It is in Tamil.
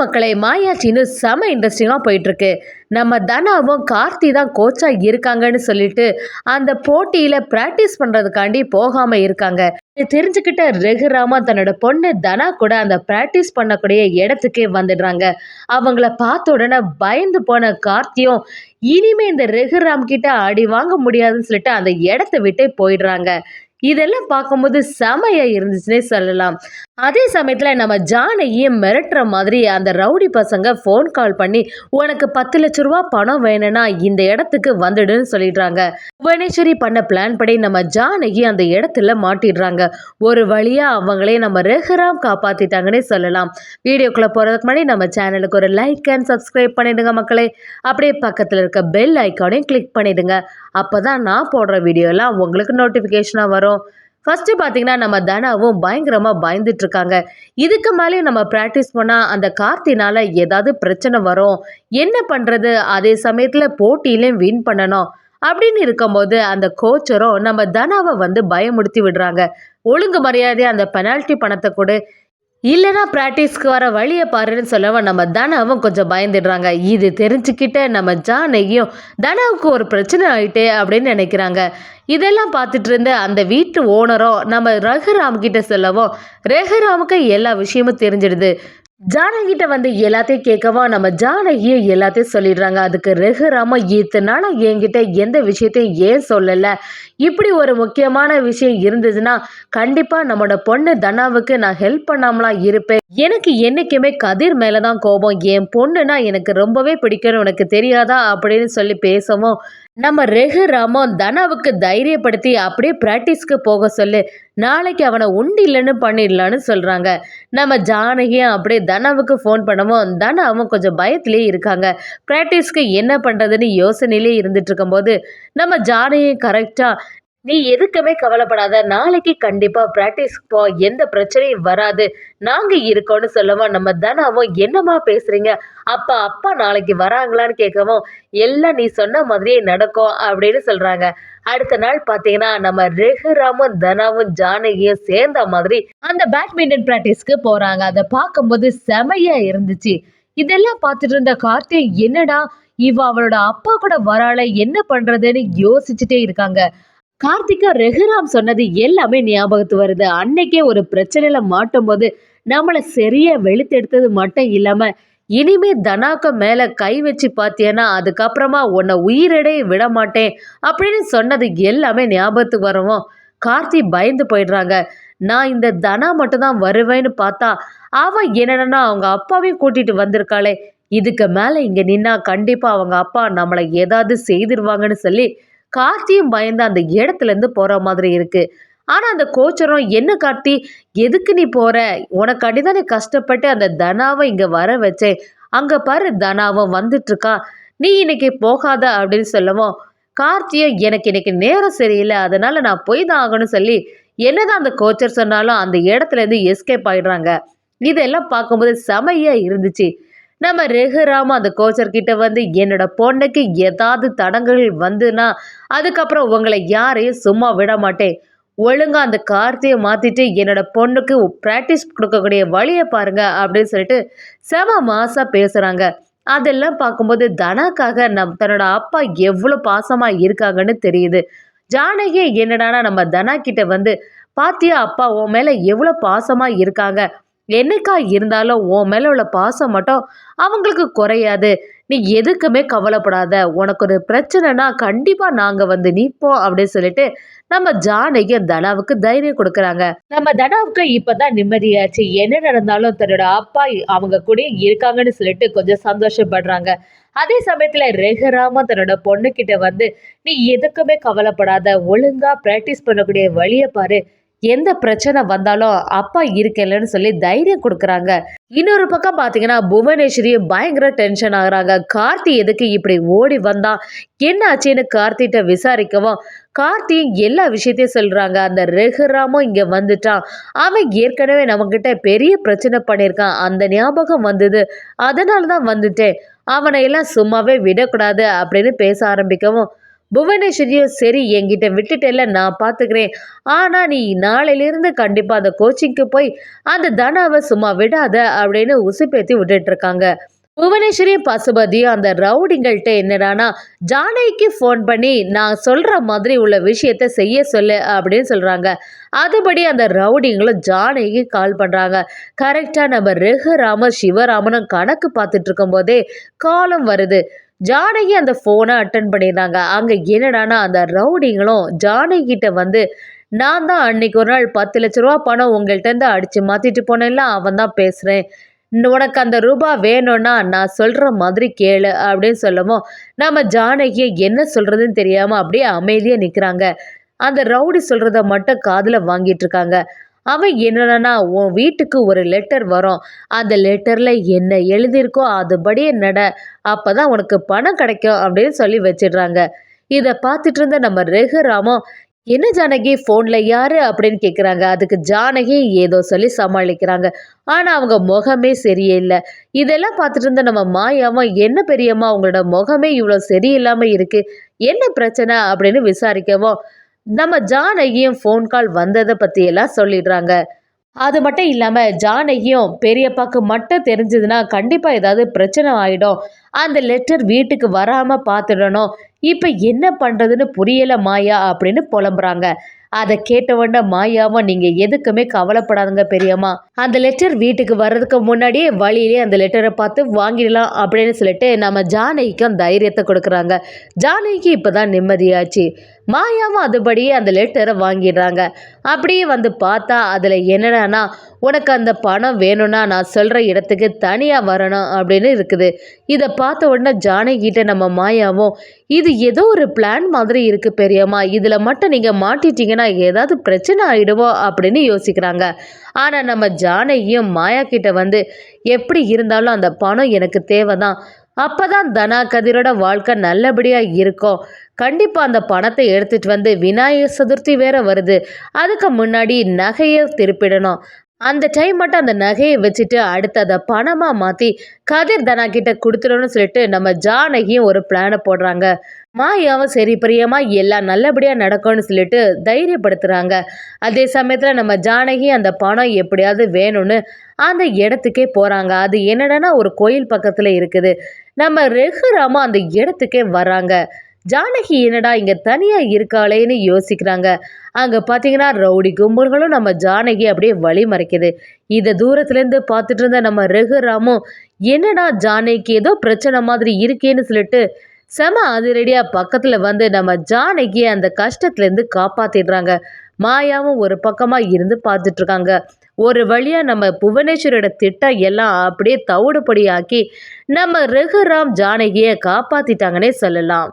மக்களை மாயாச்சின்னு செம இன்ட்ரெஸ்டிங்காக போயிட்டுருக்கு. நம்ம தனாவும் கார்த்தி தான் கோச்சாக இருக்காங்கன்னு சொல்லிட்டு அந்த போட்டியில் ப்ராக்டிஸ் பண்ணுறதுக்காண்டி போகாமல் இருக்காங்க. தெரிஞ்சுக்கிட்ட ரெகுராமா தன்னோட பொண்ணு தனா கூட அந்த ப்ராக்டிஸ் பண்ணக்கூடிய இடத்துக்கே வந்துடுறாங்க. அவங்கள பார்த்த உடனே பயந்து போன கார்த்தியும் இனிமே இந்த ரெகுராம் கிட்ட அடி வாங்க முடியாதுன்னு சொல்லிட்டு அந்த இடத்த விட்டே போயிடுறாங்க. இதெல்லாம் பார்க்கும்போது செமையா இருந்துச்சுன்னே சொல்லலாம். அதே சமயத்தில் நம்ம ஜானையும் மிரட்டுற மாதிரி அந்த ரவுடி பசங்க ஃபோன் கால் பண்ணி உனக்கு பத்து லட்ச ரூபா பணம் வேணும்னா இந்த இடத்துக்கு வந்துடுன்னு சொல்லிடுறாங்க. புவனேஸ்வரி பண்ண பிளான் படி நம்ம ஜானகி அந்த இடத்துல மாட்டிடுறாங்க. ஒரு வழியாக அவங்களே நம்ம ரெஹராம் காப்பாற்றிட்டாங்கன்னே சொல்லலாம். வீடியோக்குள்ளே போகிறதுக்கு முன்னாடி நம்ம சேனலுக்கு ஒரு லைக் அண்ட் சப்ஸ்கிரைப் பண்ணிடுங்க மக்களே. அப்படியே பக்கத்தில் இருக்க பெல் ஐக்கானையும் கிளிக் பண்ணிடுங்க. அப்போ தான் நான் போடுற வீடியோலாம் உங்களுக்கு நோட்டிஃபிகேஷனாக வரும். ஃபஸ்ட்டு பார்த்தீங்கன்னா நம்ம தனாவும் பயங்கரமாக பயந்துட்டு இருக்காங்க இதுக்கு மேலேயும் நம்ம ப்ராக்டிஸ் பண்ணால் அந்த கார்த்தினால் ஏதாவது பிரச்சனை வரும். என்ன பண்ணுறது அதே சமயத்தில் போட்டியிலையும் வின் பண்ணணும். அப்படின்னு இருக்கும்போது அந்த கோச்சரும் நம்ம தனாவை வந்து பயமுடுத்தி விடுறாங்க. ஒழுங்கு மரியாதை அந்த பெனால்ட்டி பணத்தை கொடு. இல்லைனா ப்ராக்டிஸ்க்கு வர வழியை பாருன்னு சொல்லவும் நம்ம தனாவும் கொஞ்சம் பயந்துடுறாங்க. இது தெரிஞ்சுக்கிட்ட நம்ம ஜானகியும் தனாவுக்கு ஒரு பிரச்சனை ஆயிட்டே அப்படின்னு நினைக்கிறாங்க. இதெல்லாம் பார்த்துட்டு இருந்த அந்த வீட்டு ஓனரும் நம்ம ரகுராம் கிட்ட சொல்லவும் ரகுராமுக்கு எல்லா விஷயமும் தெரிஞ்சிடுது. ஜானகிட்ட வந்து எல்லாத்தையும் கேட்கவா? நம்ம ஜானகியும் எல்லாத்தையும் சொல்லிடுறாங்க. அதுக்கு ரெகுராம இத்தனை நாளாக என்கிட்ட எந்த விஷயத்தையும் ஏன் சொல்லலை? இப்படி ஒரு முக்கியமான விஷயம் இருந்ததுன்னா கண்டிப்பாக நம்மளோட பொண்ணு தனாவுக்கு நான் ஹெல்ப் பண்ணாமலாம் இருப்பேன். எனக்கு என்றைக்குமே கதிர் மேலே தான் கோபம். என் பொண்ணுனா எனக்கு ரொம்பவே பிடிக்கும்னு உனக்கு தெரியாதா? அப்படின்னு சொல்லி பேசவும் நம்ம ரெகு ராமம் தனாவுக்கு தைரியப்படுத்தி அப்படியே ப்ராக்டிஸ்க்கு போக சொல்லு. நாளைக்கு அவனை உண்டு இல்லைன்னு பண்ணிடலான்னு சொல்கிறாங்க நம்ம ஜானகியும் அப்படியே தனாவுக்கு ஃபோன் பண்ணவும் தனாவும் கொஞ்சம் பயத்திலே இருக்காங்க. ப்ராக்டிஸ்க்கு என்ன பண்ணுறதுன்னு யோசனையிலே இருந்துட்டு இருக்கும்போது நம்ம ஜானகியும் கரெக்டாக நீ எதுக்குமே கவலைப்படாத. நாளைக்கு கண்டிப்பாக ப்ராக்டிஸ்க்கு போ. எந்த பிரச்சனையும் வராது. நாங்கள் இருக்கோம்னு சொல்லவும் நம்ம தனாவும் என்னம்மா பேசுகிறீங்க அப்பா அப்பா நாளைக்கு வராங்களான்னு கேட்கவும் எல்லாம் நீ சொன்ன மாதிரியே நடக்கும் அப்படின்னு சொல்கிறாங்க அடுத்த நாள் பாத்தீங்கன்னா நம்ம ரெகுராமும் தனாவும் ஜானகியும் சேர்ந்த மாதிரி அந்த பேட்மிண்டன் பிராக்டிஸ்க்கு போகிறாங்க அதை பார்க்கும்போது செமையா இருந்துச்சு. இதெல்லாம் பார்த்துட்டு இருந்த கார்த்திக் என்னடா இவ அவளோட அப்பா கூட வராள என்ன பண்றதுன்னு யோசிச்சுட்டே இருக்காங்க. கார்த்திகா ரெகுராம் சொன்னது எல்லாமே ஞாபகத்து வருது. அன்னைக்கே ஒரு பிரச்சனையில மாட்டும் போது நம்மளை சரியா வெளுத்தெடுத்தது மட்டும் இல்லாம இனிமே தனாக்க மேல கை வச்சு பாத்தியன்னா அதுக்கப்புறமா உன்னை உயிரிடையே விட மாட்டேன் அப்படின்னு சொன்னது எல்லாமே ஞாபகத்துக்கு வரவும் கார்த்தி பயந்து போயிடுறாங்க. நான் இந்த தனா மட்டும்தான் வருவேன்னு பார்த்தா அவன் என்னன்னா அவங்க அப்பாவையும் கூட்டிட்டு வந்திருக்காளே. இதுக்கு மேலே இங்கே நின்னா கண்டிப்பாக அவங்க அப்பா நம்மளை ஏதாவது செய்திருவாங்கன்னு சொல்லி கார்த்தியும் பயந்து அந்த இடத்துலேருந்து போகிற மாதிரி இருக்குது ஆனால் அந்த கோச்சரும் என்ன கார்த்தி? எதுக்கு நீ போகிற உனக்காண்டி தானே கஷ்டப்பட்டு அந்த தனாவை இங்கே வர வச்சேன். அங்கே பாரு தனாவும் வந்துட்டுருக்கா நீ இன்னைக்கு போகாத அப்படின்னு சொல்லவும் கார்த்தியும் எனக்கு இன்னைக்கு நேரம் சரியில்லை. அதனால் நான் போய் தான் ஆகணும்னு சொல்லி என்னதான் அந்த கோச்சர் சொன்னாலும் அந்த இடத்துலேருந்து எஸ்கேப் ஆயிடுறாங்க. இதெல்லாம் பார்க்கும்போது செமையாக இருந்துச்சு. நம்ம ரெகுராம அந்த கோச்சர் கிட்ட வந்து என்னோட பொண்ணுக்கு ஏதாவது தடங்கள் வந்துன்னா அதுக்கப்புறம் உங்களை யாரையும் சும்மா விட மாட்டேன். ஒழுங்காக அந்த கார்த்தியை மாற்றிட்டு என்னோட பொண்ணுக்கு ப்ராக்டிஸ் கொடுக்கக்கூடிய வழியை பாருங்க அப்படின்னு சொல்லிட்டு செம மாசாக பேசுகிறாங்க அதெல்லாம் பார்க்கும்போது தனாக்காக நம் தன்னோட அப்பா எவ்வளோ பாசமாக இருக்காங்கன்னு தெரியுது. ஜானகி என்னடானா நம்ம தனா கிட்ட வந்து பாத்தியா அப்பா உன் மேலே எவ்வளோ பாசமாக இருக்காங்க? என்னைக்கா இருந்தாலும் உன் மேலே உள்ள பாசம் மட்டும் அவங்களுக்கு குறையாது. நீ எதுக்குமே கவலைப்படாத. உனக்கு ஒரு பிரச்சனைனா கண்டிப்பாக நாங்கள் வந்து நிற்போம் அப்படின்னு சொல்லிட்டு நம்ம ஜானகி தனாவுக்கு தைரியம் கொடுக்குறாங்க. நம்ம தனாவுக்கு இப்பதான் நிம்மதியாச்சு. என்ன நடந்தாலும் தன்னோட அப்பா அவங்க கூட இருக்காங்கன்னு சொல்லிட்டு கொஞ்சம் சந்தோஷப்படுறாங்க. அதே சமயத்துல ரெகுராம தன்னோட பொண்ணுக்கிட்ட வந்து நீ எதுக்குமே கவலைப்படாத. ஒழுங்கா பிராக்டிஸ் பண்ணக்கூடிய வழியை பாரு. எந்த பிரச்சனை வந்தாலும் அப்பா இருக்கலன்னு சொல்லி தைரியம் கொடுக்குறாங்க. இன்னொரு பக்கம் பார்த்தீங்கன்னா புவனேஸ்வரி பயங்கர டென்ஷன் ஆகுறாங்க. கார்த்தி எதுக்கு இப்படி ஓடி வந்தா என்ன ஆச்சுன்னு கார்த்திகிட்ட விசாரிக்கவும் கார்த்தி எல்லா விஷயத்தையும் சொல்கிறாங்க அந்த ரெகுராமும் இங்கே வந்துட்டான். அவன் ஏற்கனவே நம்மக்கிட்ட பெரிய பிரச்சனை பண்ணியிருக்கான். அந்த ஞாபகம் வந்தது. அதனால தான் வந்துட்டேன். அவனை எல்லாம் சும்மாவே விடக்கூடாது அப்படின்னு பேச ஆரம்பிக்கவும் புவனேஸ்வரியும் சரி என்கிட்ட விட்டுட்டேல நான் பார்த்துக்கிறேன் ஆனால் நீ நாளையிலிருந்து கண்டிப்பாக அந்த கோச்சிங்க்கு போய் அந்த தனாவை சும்மா விடாத அப்படின்னு உசுப்பேத்தி விட்டுட்டு இருக்காங்க புவனேஸ்வரி அந்த ரவுடிங்கள்கிட்ட என்னடானா ஜானகிக்கு ஃபோன் பண்ணி நான் சொல்கிற மாதிரி உள்ள விஷயத்த செய்ய சொல்லு அப்படின்னு சொல்கிறாங்க அதுபடி அந்த ரவுடிங்களும் ஜானகிக்கு கால் பண்ணுறாங்க கரெக்டாக நம்ம ரகுராம சிவராமனும் கணக்கு பார்த்துட்டு இருக்கும்போதே காலம் வருது. ஜானகி அந்த ஃபோனை அட்டன் பண்ணிடுறாங்க அங்கே என்னடானா அந்த ரவுடிங்களும் ஜானகிட்ட வந்து நான் தான் அன்னைக்கு ஒரு நாள் பத்து லட்ச ரூபா பணம் உங்கள்கிட்ட அடித்து மாற்றிட்டு போனேன்ல அவன் தான் பேசுகிறேன் உனக்கு அந்த ரூபா வேணும்னா நான் சொல்கிற மாதிரி கேளு அப்படின்னு சொல்லவும் நம்ம ஜானகியை என்ன சொல்கிறதுன்னு தெரியாமல் அப்படியே அமைதியாக நிற்கிறாங்க அந்த ரவுடி சொல்கிறத மட்டும் காதில் வாங்கிட்டு இருக்காங்க. அவன் என்னன்னா உன் வீட்டுக்கு ஒரு லெட்டர் வரும். அந்த லெட்டரில் என்ன எழுதியிருக்கோ அதுபடியே நட. அப்போ தான் உனக்கு பணம் கிடைக்கும் அப்படின்னு சொல்லி வச்சிடுறாங்க. இதை பார்த்துட்டு இருந்த நம்ம ரெகுராமும் என்ன ஜானகி ஃபோனில் யார்? அப்படின்னு கேட்குறாங்க அதுக்கு ஜானகி ஏதோ சொல்லி சமாளிக்கிறாங்க. ஆனால் அவங்க முகமே சரியில்லை. இதெல்லாம் பார்த்துட்டு இருந்த நம்ம மாயாவும் என்ன பெரியம்மா அவங்களோட முகமே இவ்வளோ சரியில்லாமல் இருக்குது என்ன பிரச்சனை? அப்படின்னு விசாரிக்கவும் நம்ம ஜானகியும் ஃபோன் கால் வந்ததை பற்றியெல்லாம் சொல்லிடுறாங்க. அது மட்டும் இல்லாமல் ஜானகியும் பெரியப்பாக்கு மட்டும் தெரிஞ்சதுன்னா கண்டிப்பாக ஏதாவது பிரச்சனை ஆகிடும் அந்த லெட்டர் வீட்டுக்கு வராமல் பார்த்துடணும். இப்போ என்ன பண்ணுறதுன்னு புரியலை மாயா அப்படின்னு புலம்புறாங்க. அதை கேட்டவொடனே மாயாவும் நீங்கள் எதுக்குமே கவலைப்படாதுங்க பெரியம்மா. அந்த லெட்டர் வீட்டுக்கு வர்றதுக்கு முன்னாடியே வழியிலே அந்த லெட்டரை பார்த்து வாங்கிடலாம் அப்படின்னு சொல்லிட்டு நம்ம ஜானகிக்கும் தைரியத்தை கொடுக்குறாங்க. ஜானகிக்கு இப்போ தான் நிம்மதியாச்சு. மாயாவும் அதுபடியே அந்த லெட்டரை வாங்கிடுறாங்க. அப்படியே வந்து பார்த்தா அதில் என்னடானா உனக்கு அந்த பணம் வேணும்னா நான் சொல்கிற இடத்துக்கு தனியாக வரணும் அப்படின்னு இருக்குது. இதை பார்த்த உடனே ஜானகிட்ட நம்ம மாயாவும் இது ஏதோ ஒரு பிளான் மாதிரி இருக்குது பெரியம்மா. இதில் மட்டும் நீங்கள் மாட்டிட்டீங்கன்னா ஏதாவது பிரச்சனை ஆகிடுமோ அப்படின்னு யோசிக்கிறாங்க. ஆனால் நம்ம ஜானகியும் மாயா கிட்ட வந்து எப்படி இருந்தாலும் அந்த பணம் எனக்கு தேவை தான் அப்போ தான் தனா கதிரோட வாழ்க்கை நல்லபடியாக இருக்கும் கண்டிப்பாக அந்த பணத்தை எடுத்துகிட்டு வந்து விநாயகர் சதுர்த்தி வேற வருது. அதுக்கு முன்னாடி நகையை திருப்பிடணும். அந்த டைம் மட்டும் அந்த நகையை வச்சுட்டு அடுத்து அதை பணமாக மாற்றி கதிர் தனா கிட்ட கொடுத்துடணும்னு சொல்லிட்டு நம்ம ஜானகியும் ஒரு பிளானை போடுறாங்க. மாயாவும் சரி பிரியமா எல்லாம் நல்லபடியாக நடக்கும்னு சொல்லிட்டு தைரியப்படுத்துகிறாங்க அதே சமயத்தில் நம்ம ஜானகி அந்த பணம் எப்படியாவது வேணும்னு அந்த இடத்துக்கே போகிறாங்க அது என்னடனா ஒரு கோயில் பக்கத்தில் இருக்குது. நம்ம ரெகுராமா அந்த இடத்துக்கே வராங்க. ஜானகி என்னடா இங்கே தனியாக இருக்காளேன்னு யோசிக்கிறாங்க. அங்கே பார்த்தீங்கன்னா ரவுடி கும்பல்களும் நம்ம ஜானகி அப்படியே வழி மறைக்குது. இதை தூரத்துலேருந்து பார்த்துட்டு இருந்த நம்ம ரகுராமும் என்னடா ஜானகிக்கு ஏதோ பிரச்சனை மாதிரி இருக்கேன்னு சொல்லிட்டு செம அதிரடியாக பக்கத்தில் வந்து நம்ம ஜானகியை அந்த கஷ்டத்துலேருந்து காப்பாற்றிடுறாங்க மாயாவும் ஒரு பக்கமாக இருந்து பார்த்துட்ருக்காங்க ஒரு வழியாக நம்ம புவனேஸ்வரோட திட்டம் எல்லாம் அப்படியே தவிடுபடியாக்கி நம்ம ரகுராம் ஜானகியை காப்பாற்றிட்டாங்கன்னே சொல்லலாம்.